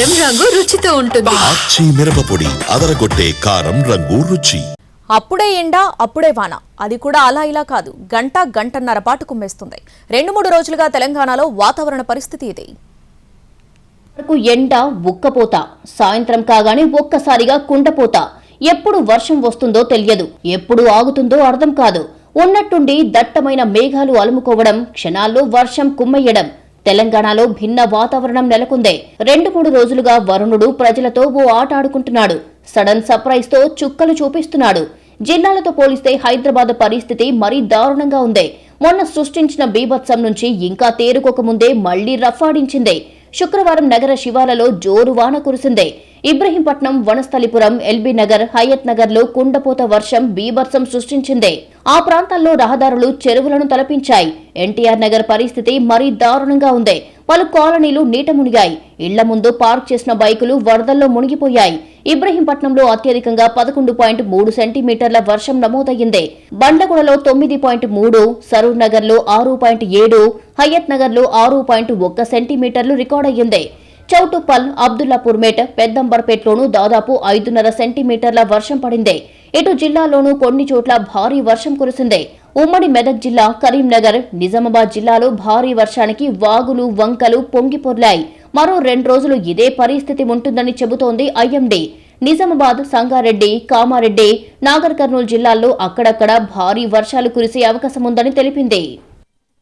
కారం రంగు రుచితో ఉంటుంది. మిరపపొడి అదరగొట్టే కారం రంగు రుచి. అప్పుడే ఎండ అప్పుడే వాన. అది కూడా అలా ఇలా కాదు. గంట గంటన్నర పాటు కుమ్మేస్తుంది. రెండు మూడు రోజులుగా తెలంగాణలో వాతావరణ పరిస్థితి ఇది. వరకు ఎండ ఉక్కపోత. సాయంత్రం కాగానే ఒక్కసారిగా కుండపోత. ఎప్పుడు వర్షం వస్తుందో తెలియదు. ఎప్పుడు ఆగుతుందో అర్థం కాదు. ఉన్నట్టుండి దట్టమైన మేఘాలు అలుముకోవడం క్షణాల్లో వర్షం కుమ్మయ్యడం తెలంగాణలో భిన్న వాతావరణం నెలకొందే. రెండు మూడు రోజులుగా వరుణుడు ప్రజలతో ఓ ఆట ఆడుకుంటున్నాడు. సడన్ సర్ప్రైజ్తో చుక్కలు చూపిస్తున్నాడు. జిల్లాలతో పోలిస్తే హైదరాబాద్ పరిస్థితి మరీ దారుణంగా ఉంది. మొన్న సృష్టించిన బీభత్సం నుంచి ఇంకా తేరుకోకముందే మళ్ళీ రఫాడించిందే శుక్రవారం నగర శివాలలో జోరు వాన కురిసిందే. ఇబ్రహీంపట్నం వనస్థలిపురం ఎల్బీ నగర్ హయత్ నగర్లో కుండపోత వర్షం బీభత్సం సృష్టించిందే. ఆ ప్రాంతాల్లో రహదారులు చెరువులను తలపించాయి. ఎన్టీఆర్ నగర్ పరిస్థితి మరీ దారుణంగా ఉంది. పలు కాలనీలు నీట మునిగాయి. ఇళ్ళ ముందు పార్క్ చేసిన బైకులు వరదల్లో మునిగిపోయాయి. ఇబ్రహీంపట్నంలో అత్యధికంగా పదకొండు పాయింట్ మూడు సెంటీమీటర్ల వర్షం నమోదయ్యింది. బండ్లగూడలో తొమ్మిది పాయింట్ మూడు సరూర్ నగర్లో ఆరు పాయింట్ ఏడు హయత్ నగర్లో ఆరు పాయింట్ ఒక్క సెంటీమీటర్లు రికార్డయ్యింది చౌటుప్పల్ అబ్దుల్లాపూర్మేట్ పెద్దంబర్పేట్లోనూ దాదాపు ఐదున్నర సెంటీమీటర్ల వర్షం పడింది. ఇటు జిల్లాలోనూ కొన్ని చోట్ల భారీ వర్షం కురిసింది. ఉమ్మడి మెదక్ జిల్లా కరీంనగర్ నిజామాబాద్ జిల్లాలో భారీ వర్షానికి వాగులు వంకలు పొంగిపొర్లాయి. మరో రెండు రోజులు ఇదే పరిస్థితి ఉంటుందని చెబుతోంది ఐఎండీ. నిజామాబాద్ సంగారెడ్డి కామారెడ్డి నాగర్ కర్నూలు జిల్లాల్లో అక్కడక్కడ భారీ వర్షాలు కురిసే అవకాశం ఉందని తెలిపింది.